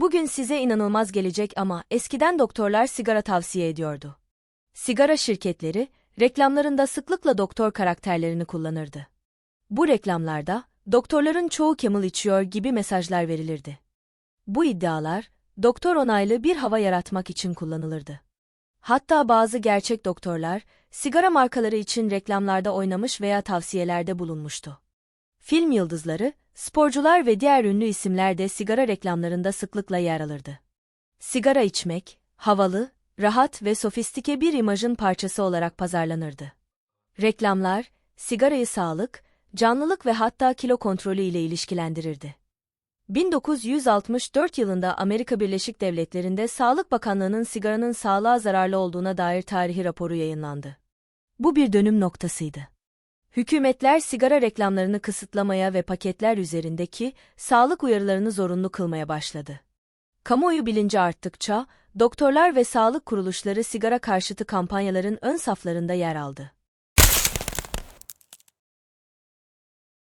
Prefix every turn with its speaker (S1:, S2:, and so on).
S1: Bugün size inanılmaz gelecek ama eskiden doktorlar sigara tavsiye ediyordu. Sigara şirketleri, reklamlarında sıklıkla doktor karakterlerini kullanırdı. Bu reklamlarda, doktorların çoğu Camel içiyor gibi mesajlar verilirdi. Bu iddialar, doktor onaylı bir hava yaratmak için kullanılırdı. Hatta bazı gerçek doktorlar, sigara markaları için reklamlarda oynamış veya tavsiyelerde bulunmuştu. Film yıldızları, sporcular ve diğer ünlü isimler de sigara reklamlarında sıklıkla yer alırdı. Sigara içmek, havalı, rahat ve sofistike bir imajın parçası olarak pazarlanırdı. Reklamlar, sigarayı sağlık, canlılık ve hatta kilo kontrolü ile ilişkilendirirdi. 1964 yılında Amerika Birleşik Devletleri'nde Sağlık Bakanlığı'nın sigaranın sağlığa zararlı olduğuna dair tarihi raporu yayınlandı. Bu bir dönüm noktasıydı. Hükümetler sigara reklamlarını kısıtlamaya ve paketler üzerindeki sağlık uyarılarını zorunlu kılmaya başladı. Kamuoyu bilinci arttıkça, doktorlar ve sağlık kuruluşları sigara karşıtı kampanyaların ön saflarında yer aldı.